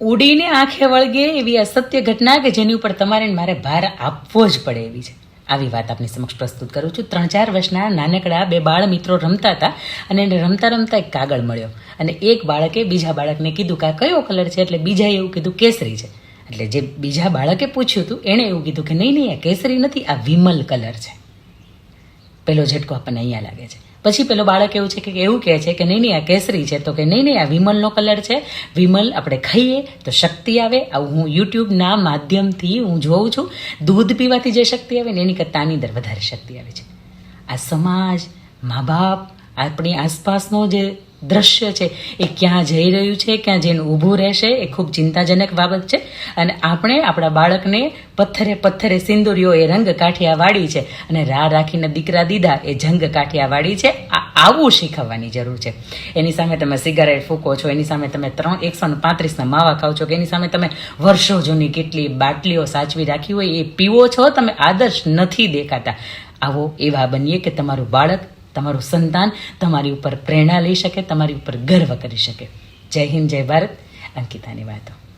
ઉડીને આંખે વળગે એવી અસત્ય ઘટના કે જેની ઉપર તમારે મારે ભાર આપવો જ પડે એવી છે. આવી વાત આપની સમક્ષ પ્રસ્તુત કરું છું. ત્રણ ચાર વર્ષના નાનકડા બે બાળ મિત્રો રમતા હતા અને એને રમતા રમતા એક કાગળ મળ્યો. અને એક બાળકે બીજા બાળકને કીધું કે આ કયો કલર છે? એટલે બીજાએ એવું કીધું કેસરી છે. એટલે જે બીજા બાળકે પૂછ્યું હતું, એણે એવું કીધું કે નહીં નહીં, આ કેસરી નથી, આ વિમલ કલર છે. પેલો ઝટકો આપણને અહીંયા લાગે છે. પછી પેલો બાળક એવું છે કે એવું કહે છે કે નહીં નહીં, આ કેસરી છે. તો કે નહીં નહીં, આ વિમલનો કલર છે. વિમલ આપણે ખાઈએ તો શક્તિ આવે. આવું હું યુટ્યુબના માધ્યમથી હું જોઉં છું. દૂધ પીવાથી જે શક્તિ આવે ને એની કરતાં આની અંદર વધારે શક્તિ આવે છે. આ સમાજ, મા બાપ આપણી આસપાસનો જે દ્રશ્ય છે, એ ક્યાં જઈ રહ્યું છે, ક્યાં જઈને ઊભું રહેશે, એ ખૂબ ચિંતાજનક બાબત છે. અને આપણે આપણા બાળકને પથ્થરે પથ્થરે સિંદુરીઓ એ રંગ કાઠિયાવાડી છે અને રા રાખીને દીકરા દીધા એ જંગ કાઠિયાવાડી છે, આ આવું શીખવવાની જરૂર છે. એની સામે તમે સિગારેટ ફૂંકો છો, એની સામે તમે ત્રણ એકસો ને પાંત્રીસના માવા ખાઓ છો, કે એની સામે તમે વર્ષો જૂની કેટલી બાટલીઓ સાચવી રાખી હોય, એ પીવો છો, તમે આદર્શ નથી દેખાતા. આવો એવા બનીએ કે તમારું બાળક તમારું સંતાન તમારી ઉપર પ્રેરણા લઈ શકે, તમારી ઉપર ગર્વ કરી શકે. જય હિન્દ, જય ભારત. અંકિતાની વાતો.